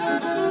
Thank you.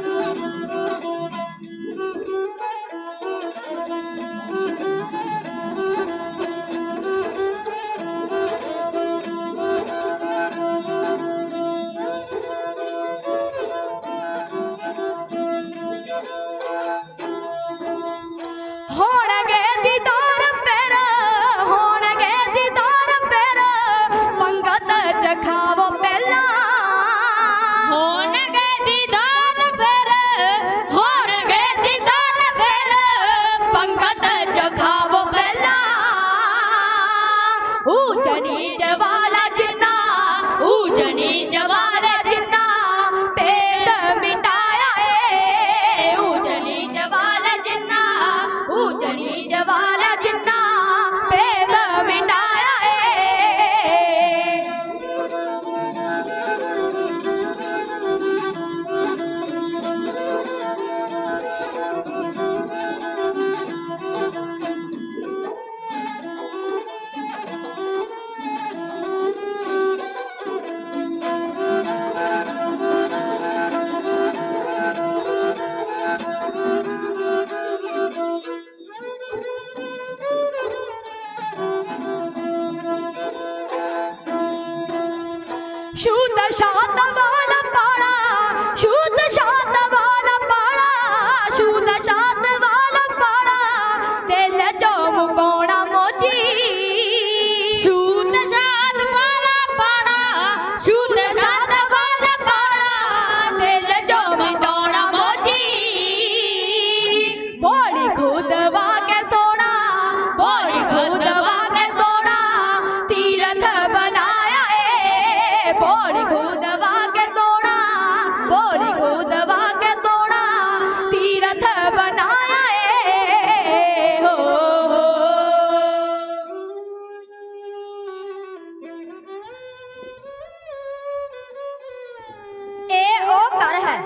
ਉਹ ਘਰ ਹੈ।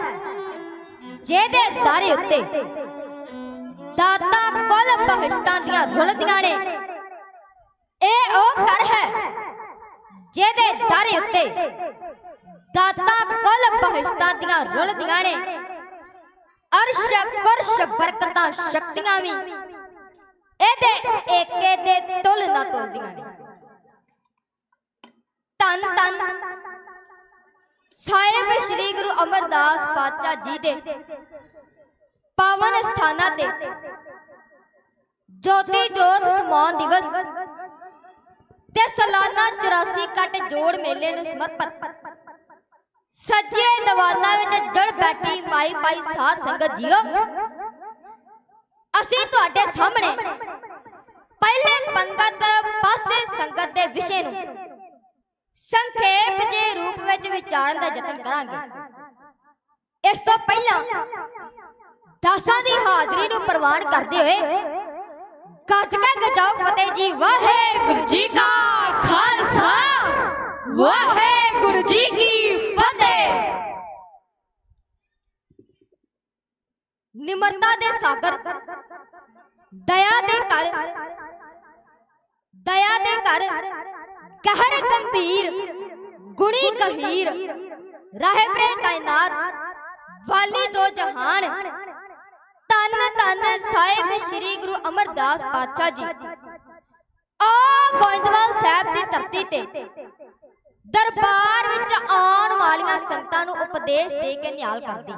ਜਿਹਦੇ ਦਾਰੇ ਉੱਤੇ ਦਾਤਾ ਕੁੱਲ ਬਹਿਸ਼ਤਾਂ ਦੀਆਂ ਰੁਲਦੀਆਂ ਨੇ। ਇਹ ਉਹ ਘਰ ਹੈ ਜਿਹਦੇ ਦਾਰੇ ਉੱਤੇ ਦਾਤਾ ਕੁੱਲ ਬਹਿਸ਼ਤਾਂ ਦੀਆਂ ਰੁਲਦੀਆਂ ਨੇ। ਅਰਸ਼ ਕੁਰਸ਼ ਬਰਕਤਾਂ ਸ਼ਕਤੀਆਂ ਵੀ ਇਹਦੇ ਏਕੇ ਦੇ ਤੁਲ ਨਾ ਤੁਲਦੀਆਂ ਨੇ। ਤਨ ਤਨ ਸਾਹਿਬ ਸ੍ਰੀ ਗੁਰੂ ਅਮਰਦਾਸ ਪਾਤਸ਼ਾਹ ਜੀ ਦੇ ਪਾਵਨ ਸਥਾਨਾਂ ਤੇ ਜੋਤੀ ਜੋਤ ਸਮਾਨ ਦਿਵਸ ਤੇ ਸਾਲਾਨਾ 84 ਕੱਟ ਜੋੜ ਮੇਲੇ ਨੂੰ ਸਮਰਪਿਤ। ਸੱਜੇ ਦੀਵਾਨਾਂ ਵਿੱਚ ਜੜ ਬੈਠੀ ਮਾਈ ਮਾਈ ਸਾਧ ਸੰਗਤ ਜੀਓ, ਅਸੀਂ ਤੁਹਾਡੇ ਸਾਹਮਣੇ ਪਹਿਲੇ ਪੰਗਤ ਪਾਸੇ ਸੰਗਤ ਦੇ ਵਿਸ਼ੇ ਨੂੰ ਸੰਖੇਪ ਜੇ ਰੂਪ ਵਿੱਚ ਵਿਚਾਰਨ ਦਾ ਯਤਨ ਕਰਾਂਗੇ। ਇਸ ਤੋਂ ਪਹਿਲਾਂ ਦਾਸਾਂ ਦੀ ਹਾਜ਼ਰੀ ਨੂੰ ਪ੍ਰਵਾਨ ਕਰਦੇ ਹੋਏ ਗੱਜ ਗਜਾਓ ਫਤਿਹ ਜੀ, ਵਾਹਿਗੁਰੂ ਜੀ ਕਾ ਖਾਲਸਾ, ਵਾਹਿਗੁਰੂ ਜੀ ਕੀ ਫਤਿਹ। ਨਿਮਰਤਾ ਦੇ ਸਾਗਰ, ਦਇਆ ਦੇ ਘਰ, ਦਇਆ ਦੇ ਘਰ ਕਹਿਰ ਗੰਭੀਰ, ਗੁਣੀ ਗਹੀਰ ਰਹਿ ਬਰੇ ਕਾਇਨਾਤ ਵਾਲੀ ਦੋ ਜਹਾਨ। ਤਨ ਸਾਹਿਬ ਸ੍ਰੀ ਗੁਰੂ ਅਮਰਦਾਸ ਪਾਤਸ਼ਾਹ ਜੀ। ਆ ਗੋਇੰਦਵਾਲ ਸਾਹਿਬ ਦੀ ਧਰਤੀ ਤੇ ਦਰਬਾਰ ਵਿੱਚ ਆਉਣ ਵਾਲੀਆਂ ਸੰਗਤਾਂ ਨੂੰ ਉਪਦੇਸ਼ ਦੇ ਕੇ ਨਿਹਾਲ ਕਰਦੀ।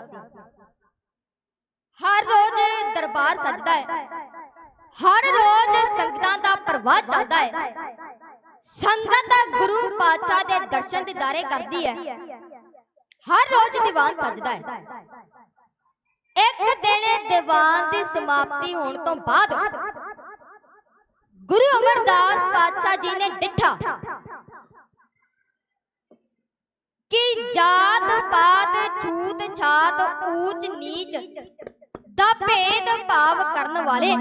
ਹਰ ਰੋਜ਼ ਦਰਬਾਰ ਸਜਦਾ ਹੈ। ਹਰ ਰੋਜ਼ ਸੰਗਤਾਂ ਦਾ ਪ੍ਰਵਾਹ ਚੱਲਦਾ ਹੈ। ਸੰਗਤ ਗੁਰੂ ਪਾਤਸ਼ਾਹ ਦੇ ਦਰਸ਼ਨ ਦਿਦਾਰੇ ਕਰਦੀ ਹੈ। ਹਰ ਰੋਜ਼ ਦੀਵਾਨ ਸਜਦਾ ਹੈ। ਇੱਕ ਦਿਨ ਦੀਵਾਨ ਦੀ ਸਮਾਪਤੀ ਹੋਣ ਤੋਂ ਬਾਅਦ ਗੁਰੂ ਅਮਰਦਾਸ ਪਾਤਸ਼ਾਹ ਜੀ ਨੇ ਡਿੱਠਾ ਕਿ ਜਾਤ ਪਾਤ, ਛੂਤ ਛਾਤ, ਊਚ ਨੀਚ ਦਾ ਭੇਦ ਭਾਵ ਕਰਨ ਵਾਲੇ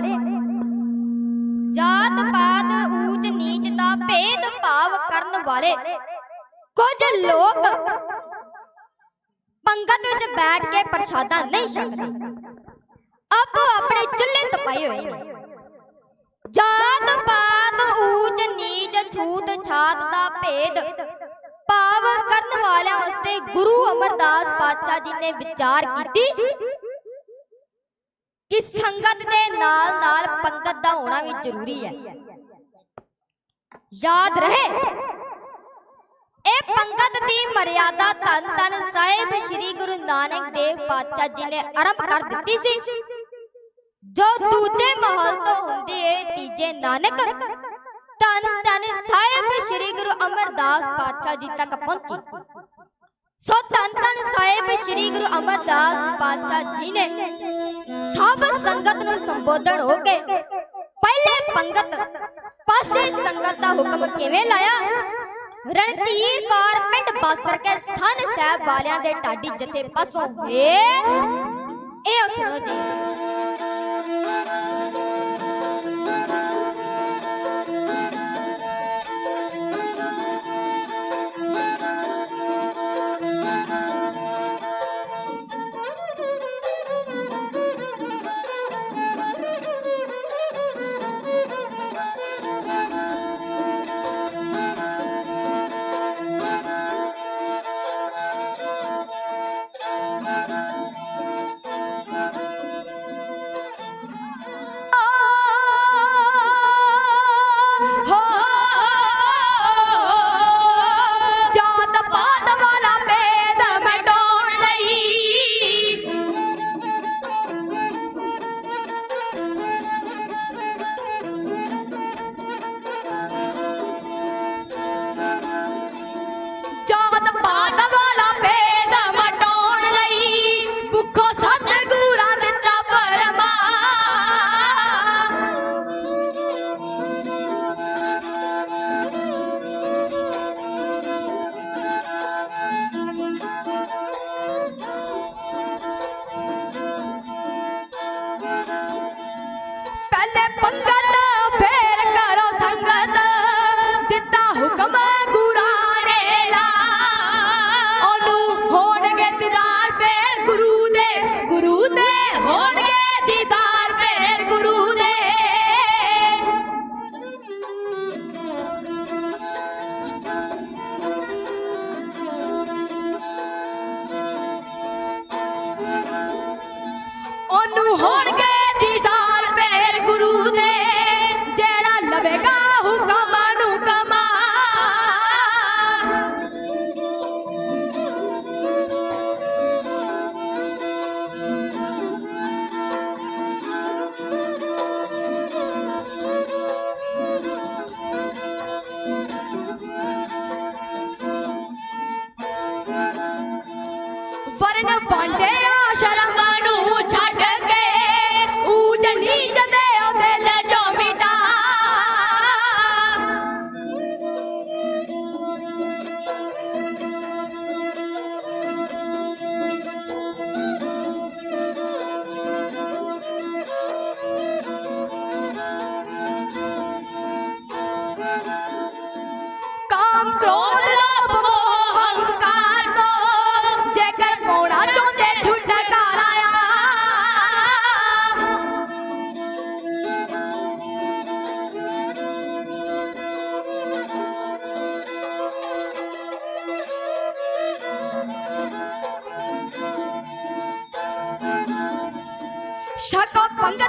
ਜਾਤ ਪਾਤ ਊਚ ਨੀਚ ਦਾ ਭੇਦ ਭਾਵ ਕਰਨ ਵਾਲੇ। ਕੁਝ ਲੋਕ ਪੰਗਤ ਵਿੱਚ ਬੈਠ ਕੇ ਪ੍ਰਸ਼ਾਦਾ ਨਹੀਂ ਛਕਦੇ। ਆਪੋ ਆਪਣੇ ਚੁੱਲ੍ਹੇ ਤਪਾਏ ਹੋਏ ਨੇ। ਜਾਤ ਪਾਤ ਊਚ ਨੀਚ ਛੂਤ ਛਾਤ ਦਾ ਭੇਦ ਭਾਵ ਕਰਨ ਵਾਲਿਆਂ ਵਾਸਤੇ ਗੁਰੂ ਅਮਰਦਾਸ ਪਾਤਸ਼ਾਹ ਜੀ ਨੇ ਵਿਚਾਰ ਕੀਤੀ। ਕਿ ਸੰਗਤ ਦੇ ਨਾਲ ਨਾਲ ਪੰਗਤ ਦਾ ਹੋਣਾ ਵੀ ਜ਼ਰੂਰੀ ਹੈ। ਯਾਦ ਰਹੇ। ਇਹ ਪੰਗਤ ਦੀ ਮਰਿਆਦਾ ਧੰਨ ਧੰਨ ਸਾਹਿਬ ਸ੍ਰੀ ਗੁਰੂ ਨਾਨਕ ਦੇਵ ਪਾਤਸ਼ਾਹ ਜੀ ਨੇ ਆਰੰਭ ਕਰ ਦਿੱਤੀ ਸੀ। ਜੋ ਦੂਜੇ ਮਹਲ ਤੋਂ ਹੁੰਦੇ ਹੈ ਤੀਜੇ ਨਾਨਕ, ਧੰਨ ਧੰਨ ਸਾਹਿਬ ਸ੍ਰੀ ਗੁਰੂ ਅਮਰਦਾਸ ਪਾਤਸ਼ਾਹ ਜੀ ਤੱਕ ਪਹੁੰਚੀ। ਸੋ ਧੰਨ ਧੰਨ ਸਾਹਿਬ ਸ੍ਰੀ ਗੁਰੂ ਅਮਰਦਾਸ ਪਾਤਸ਼ਾਹ ਜੀ ਨੇ ਸਭ ਸੰਗਤ ਨੂੰ ਸੰਬੋਧਨ ਹੋ ਕੇ ਪਹਿਲੇ ਪੰਗਤ ਪਾਸੇ ਸੰਗਤ ਦਾ ਹੁਕਮ ਕਿਵੇਂ ਲਾਇਆ? ਰਣਧੀਰ ਕੌਰ ਪਿੰਡ ਬਾਸਰ ਕੇ ਸਨ ਸਾਹਿਬ ਵਾਲਿਆਂ ਦੇ ਢਾਡੀ ਜਥੇ ਪਾਸੋਂ। ਹੋਏ ਇਹ ਸੁਣੋ ਜੀ। বাগুড়ারে লা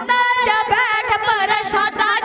ਪੰਗਤ ਚ ਬੈਠ ਪ੍ਰਸ਼ਾਦਾ ਜੀ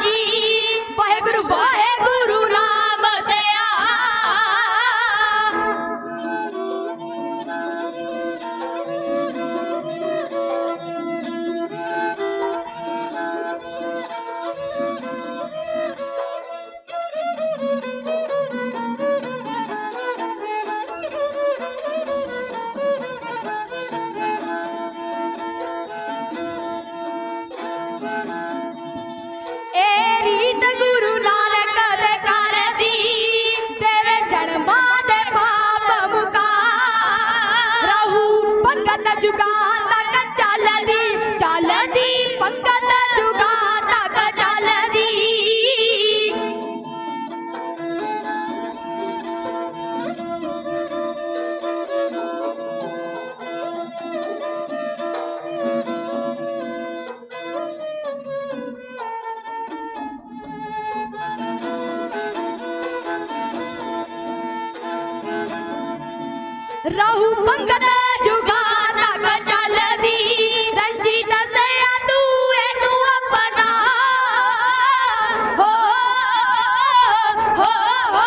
ਰਹੂ ਪੰਗਤ ਜੁਗਾ ਤੱਕ ਚੱਲਦੀ ਰੰਜੀ ਦੱਸਿਆ ਤੂੰ ਇਹਨੂੰ ਆਪਣਾ ਹੋ ਹੋ ਹੋ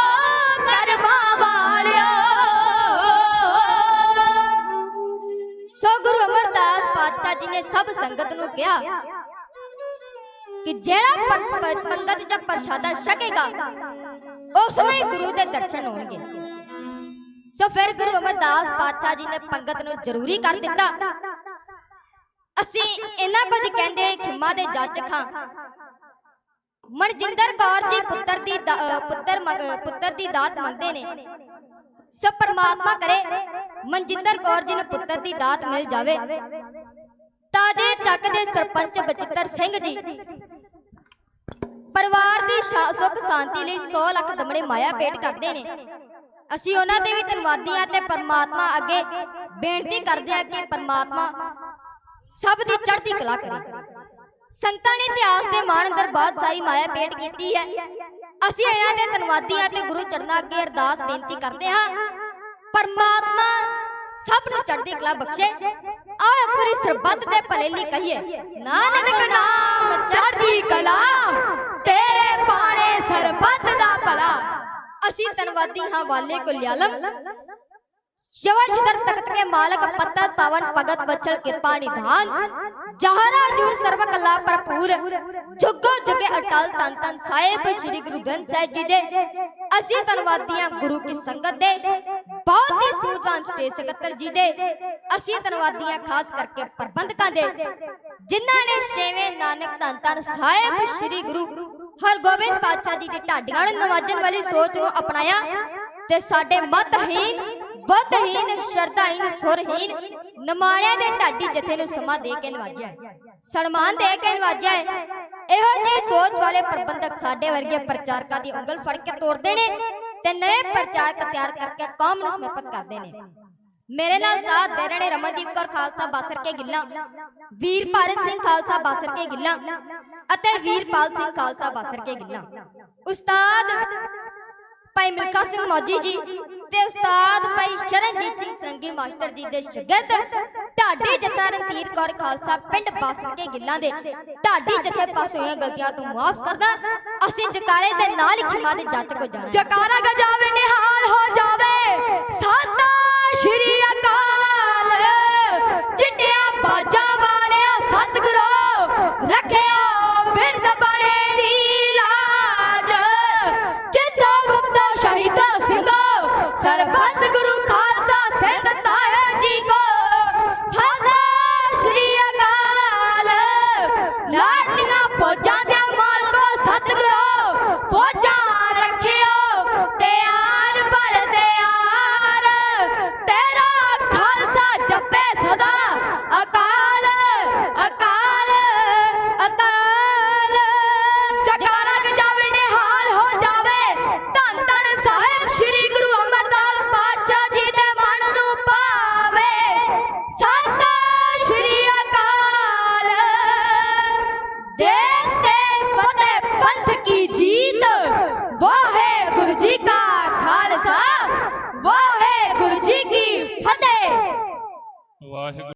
ਕਰਮਾ ਵਾਲਿਓ ਸੋ ਗੁਰੂ ਅਮਰਦਾਸ ਪਾਤਸ਼ਾਹ ਜੀ ਨੇ ਸਭ ਸੰਗਤ ਨੂੰ ਕਿਹਾ ਕਿ ਜਿਹੜਾ ਪ- ਪ- ਪੰਗਤ ਜਾਂ ਪ੍ਰਸ਼ਾਦਾ ਛਕੇਗਾ ਉਸ ਨੂੰ ਗੁਰੂ ਦੇ ਦਰਸ਼ਨ ਹੋਣਗੇ ਸੋ ਫਿਰ ਗੁਰੂ ਅਮਰਦਾਸ ਪਾਤਸ਼ਾਹ ਜੀ ਨੇ ਪੰਗਤ ਨੂੰ ਜ਼ਰੂਰੀ ਕਰ ਦਿੱਤਾ। ਅਸੀਂ ਇਹਨਾਂ ਕੁਝ ਕਹਿੰਦੇ ਖਿਮਾ ਦੇ ਜੱਜ ਖਾਂ ਮਨਜਿੰਦਰ ਕੌਰ ਜੀ ਪੁੱਤਰ ਦੀ ਪੁੱਤਰ ਪੁੱਤਰ ਦੀ ਦਾਤ ਮੰਗਦੇ ਨੇ। ਸੋ ਪਰਮਾਤਮਾ ਕਰੇ ਮਨਜਿੰਦਰ ਕੌਰ ਜੀ ਨੂੰ ਪੁੱਤਰ ਦੀ ਦਾਤ ਮਿਲ ਜਾਵੇ। ਤਾਜੇ ਚੱਕ ਦੇ ਸਰਪੰਚ ਬਚਿੱਤਰ ਸਿੰਘ ਜੀ, ਪਰਿਵਾਰ ਦੀ ਸ਼ਾ- ਸੁੱਖ ਸ਼ਾਂਤੀ ਲਈ 100 ਲੱਖ ਦਮੜੇ ਮਾਇਆ ਭੇਟ ਕਰਦੇ ਨੇ। ਅਸੀਂ ਉਹਨਾਂ ਦੇ ਵੀ ਧੰਨਵਾਦੀ ਹਾਂ ਤੇ ਪਰਮਾਤਮਾ ਅੱਗੇ ਬੇਨਤੀ ਕਰਦੇ ਹਾਂ ਕਿ ਪਰਮਾਤਮਾ ਸਭ ਦੀ ਚੜ੍ਹਦੀ ਕਲਾ ਕਰੇ। ਸੰਤਾਂ ਨੇ ਇਤਿਹਾਸ ਦੇ ਮਾਣ ਅੰਦਰ ਬਹੁਤ ਸਾਰੀ ਮਾਇਆ ਭੇਟ ਕੀਤੀ ਹੈ। ਅਸੀਂ ਇਹਨਾਂ ਦੇ ਧੰਨਵਾਦੀ ਹਾਂ ਤੇ ਗੁਰੂ ਚਰਨਾਂ ਅੱਗੇ ਅਰਦਾਸ ਬੇਨਤੀ ਕਰਦੇ ਹਾਂ। ਪਰਮਾਤਮਾ ਸਭ ਨੂੰ ਚੜ੍ਹਦੀ ਕਲਾ ਬਖਸ਼ੇ। ਆਓ ਪੂਰੀ ਸਰਬੱਤ ਦੇ ਭਲੇ ਲਈ ਕਹੀਏ। ਨਾਨਕ ਨਾਮ ਚੜ੍ਹਦੀ ਕਲਾ, ਤੇਰੇ ਬਾਣੇ ਸਰਬੱਤ ਦਾ ਭਲਾ। ਅਸੀਂ ਧੰਨਵਾਦੀ ਹਾਂ ਵਾਲੇ ਕੁਲਿਆਲਮ। ਸ਼ਵਰ ਸਿਦਰ ਤਖਤ ਕੇ ਮਾਲਕ ਪੱਤਾ ਪਾਵਨ ਭਗਤ ਬਚਲ ਕਿਰਪਾ ਨਿਧਾਨ। ਜਹਰਾ ਜੂਰ ਸਰਬ ਕਲਾ ਭਰਪੂਰ। ਜੁਗੋ ਜੁਗੇ ਅਟਲ ਤਨ ਤਨ ਸਾਹਿਬ ਸ੍ਰੀ ਗੁਰੂ ਗ੍ਰੰਥ ਸਾਹਿਬ ਜੀ ਦੇ। ਅਸੀਂ ਧੰਨਵਾਦੀ ਹਾਂ ਗੁਰੂ ਕੀ ਸੰਗਤ ਦੇ। ਬਹੁਤ ਹੀ ਸੂਝਵਾਨ ਸਟੇਜ ਸਕੱਤਰ ਜੀ ਦੇ। ਅਸੀਂ ਧੰਨਵਾਦੀ ਹਾਂ ਖਾਸ ਕਰਕੇ ਪ੍ਰਬੰਧਕਾਂ ਦੇ। ਜਿਨ੍ਹਾਂ ਨੇ ਛੇਵੇਂ ਨਾਨਕ ਧੰਨ ਧੰਨ ਸਾਹਿਬ ਸ੍ਰੀ ਗੁਰੂ ਹਰਗੋਬਿੰਦ ਪਾਤਸ਼ਾਹ ਜੀ ਦੀ ਢਾਡੀਆਂ ਨੂੰ ਨਵਾਜਣ ਵਾਲੀ ਸੋਚ ਨੂੰ ਅਪਣਾਇਆ ਤੇ ਸਾਡੇ ਮਤਹੀਨ ਬੁੱਧਹੀਨ ਸ਼ਰਧਾਹੀਨ ਸੁਰਹੀਨ ਨਮਾਣਿਆਂ ਦੇ ਢਾਡੀ ਜਥੇ ਨੂੰ ਸਮਾਂ ਦੇ ਕੇ ਨਵਾਜਿਆ ਸਨਮਾਨ ਦੇ ਕੇ ਨਵਾਜਿਆ ਇਹੋ ਜਿਹੀ ਸੋਚ ਵਾਲੇ ਪ੍ਰਬੰਧਕ ਸਾਡੇ ਵਰਗੇ ਪ੍ਰਚਾਰਕਾਂ ਦੀ ਉਂਗਲ ਫੜ ਕੇ ਤੋੜਦੇ ਨੇ ਤੇ ਨਵੇਂ ਪ੍ਰਚਾਰਕ ਤਿਆਰ ਕਰਕੇ ਕੌਮ ਨੂੰ ਸਮਰਪਿਤ ਕਰਦੇ ਨੇ। ਮੇਰੇ ਨਾਲ ਸਾਥ ਦੇ ਰਹੇ ਰਮਨਦੀਪ ਕੌਰ ਖਾਲਸਾ ਬਾਸਰ ਕੇ ਗਿੱਲਾਂ ਵੀਰ ਭਾਰਤ ਸਿੰਘ ਖਾਲਸਾ ਬਾਸਰ ਕੇ ਗਿੱਲਾਂ ਅਤੇ ਵੀਰਪਾਲ ਸਿੰਘ ਖਾਲਸਾ ਬਾਸਰ ਕੇ ਗਿੱਲਾਂ। ਉਸਤਾਦ ਭਾਈ ਮਿਲਖਾ ਸਿੰਘ ਮੌਜੀ ਜੀ ਤੇ ਉਸਤਾਦ ਭਾਈ ਸ਼ਰਨਜੀਤ ਸਿੰਘ ਸੰਗੀ ਮਾਸਟਰ ਜੀ ਦੇ ਸ਼ਾਗਿਰਦ ਢਾਡੀ ਜਥਾ ਰਣਧੀਰ ਕੌਰ ਖਾਲਸਾ ਪਿੰਡ ਬਾਸਰ ਕੇ ਗਿੱਲਾਂ ਦੇ ਢਾਡੀ ਜਥੇ ਪਾਸ ਹੋਈਆਂ ਗਲਤੀਆਂ ਤੋਂ ਮਾਫ ਕਰਦਾ। ਅਸੀਂ ਜਕਾਰੇ ਦੇ ਨਾਲ ਹੀ ਖਿਮਾ ਦੇ ਜੱਜ ਕੋ ਜਾਣਾ। ਜਕਾਰਾ ਗਜਾਵੇ